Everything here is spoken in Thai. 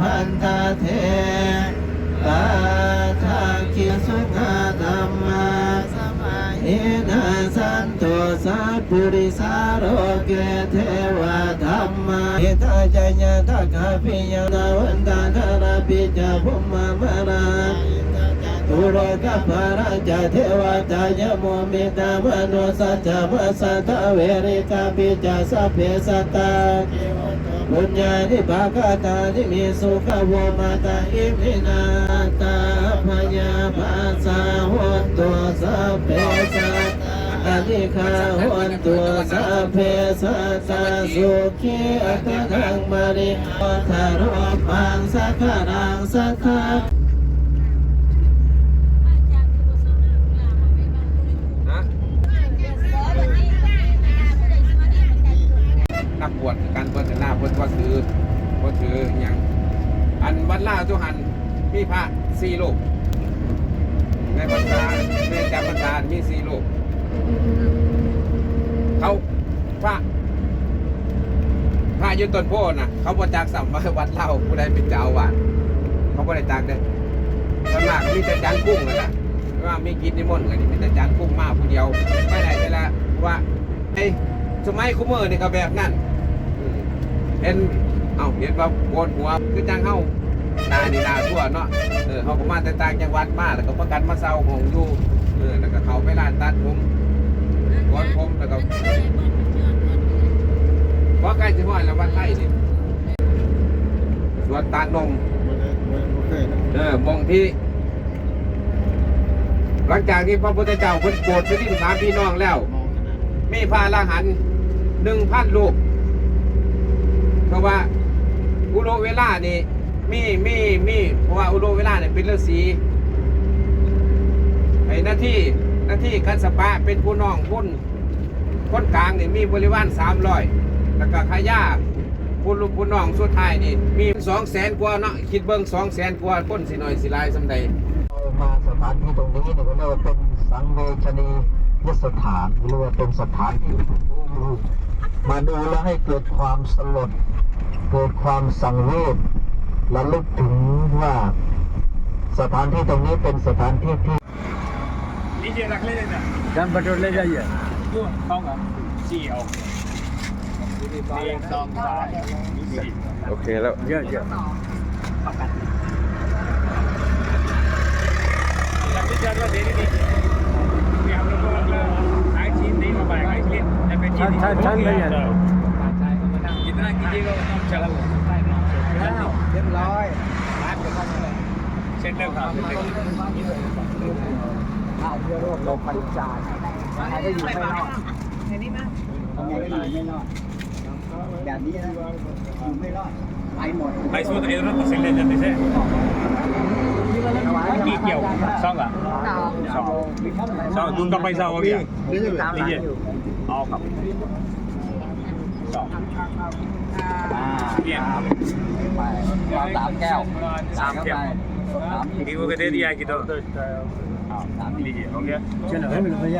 พันธะเทตาทาคิสุขธรรมาสมาหินาสันตุสัพพุริสาโรเกเทวธรรมาหิตาจญาตกาปิยนาวันตานาราปิจาภุมมามาราตุโรกปาราจเทวตายโมมิตามโนสัจจมัสสะเวริกาปิจาสัพเพสัตตา ปุญญานิภาคตานิมีสุขวมาตาอิมินาตาพยาภาสาหุนตุสัพเพสัตตานิคาหุนตุสัพเพสัตตาสุขีอัตถังมาริวัฏโรปังสักการังสักขะ ฮะนักบวชการเปิดหน้าเพิ่นว่าถือว่าถืออย่าง อันวัดล่าจุหันมีพระสี่รูปในพรรษาในจำพรรษามีสี่รูปเขาพระพระยืนต้นโพธิ์นะเขาบรจากสัมว่าวัดเล่าผู้ใดเป็นเจ้าวาสเขาบ่ได้จากเด้สมากมีแต่จานกุ้งนั่นละว่ามีกินนิมนต์กันนี่มีแต่จานกุ้งมากผู้เดียวไม่ได้แต่ละว่าไอ้สมัยคุเมอร์นี่ก็แบบนั้นเห็นเอาเห็นว่าโกนหัวคือจังเฮา นานี่หนาทั่วเนาะเออเขาก็มาแต่ต่างจังหวัดมาแล้วก็ประกันมาเซาของอยู่เออแล้วก็เขาไปร้านตัดผมโกนผมแล้วก็พอใกล้จะห้อยแล้ววัดไร่นี่สวนตาลนมเออมองที่ หลังจากที่พระพุทธเจ้าเพิ่นโปรดชดินสามพี่น้องแล้ว มีพระอรหันต์หนึ่งพันลูกเพราะว่าอุโรเวลานี่ มีมีมีเพราะว่าอุโรเวลาเนี่ยเป็นฤาษีไอ้หน้าที่หน้าที่คันสปะเป็นผู้น้องคนคนกลางเนี่ยมีบริวารสามร้อยแล้วก็ขายาผู้ลูกผู้น้องสุดท้ายนี่มีสองแสนกว่าเนาะคิดเบิ้งสองแสนกว่าคนสิหน่อยสิลายสำใดมาสถานที่ตรงนี้เนี่ยก็เรียกว่าเป็นสังเวชนียสถานหรือว่าเป็นสถานที่มาดูแล้วให้เกิดความสลด เกิดความสังเวช และลึกถึงว่าสถานที่ตรงนี้เป็นสถานที่ที่ नीचे रख ले लेना जन पेट्रोल ले जाइए क्यों खाऊंगा जी आओ एक दो चार โอเคแล้ว जी जी लंबी चार्ज देरी नहीं क्योंकि हम लोग को मतलब नाइट चीज नहीं हो पाएगा इसलिए जब ठंड- ठंड- ठंड नहीं है। जितना कीजिएगा उतना हम चला แล้วเรียบร้อยร้านเดี๋มช็คเรื่องครับเช็คเรื่องข้าวเพื่อโรคโรคปัญจายใครก็อยู่ไม่รอดเห็นนี่ไหมทำไงก็อยู่ไม่รอดแบบนี้นะอยู่ไม่รอดไปหมดไปสู้ตัวเองร้อยเปอร์นเลยจะไม่ใช่กี่เกี่ยวซ่องอะซ่องซ่องยุ่งกับไปซ่องวะพี่นี่เหี้ยอครับ จอกอ่าครับไปมสามแก้วสามแก้วสาม Give me the idea, kiddo. สามดี Okay. เฉลิมพรย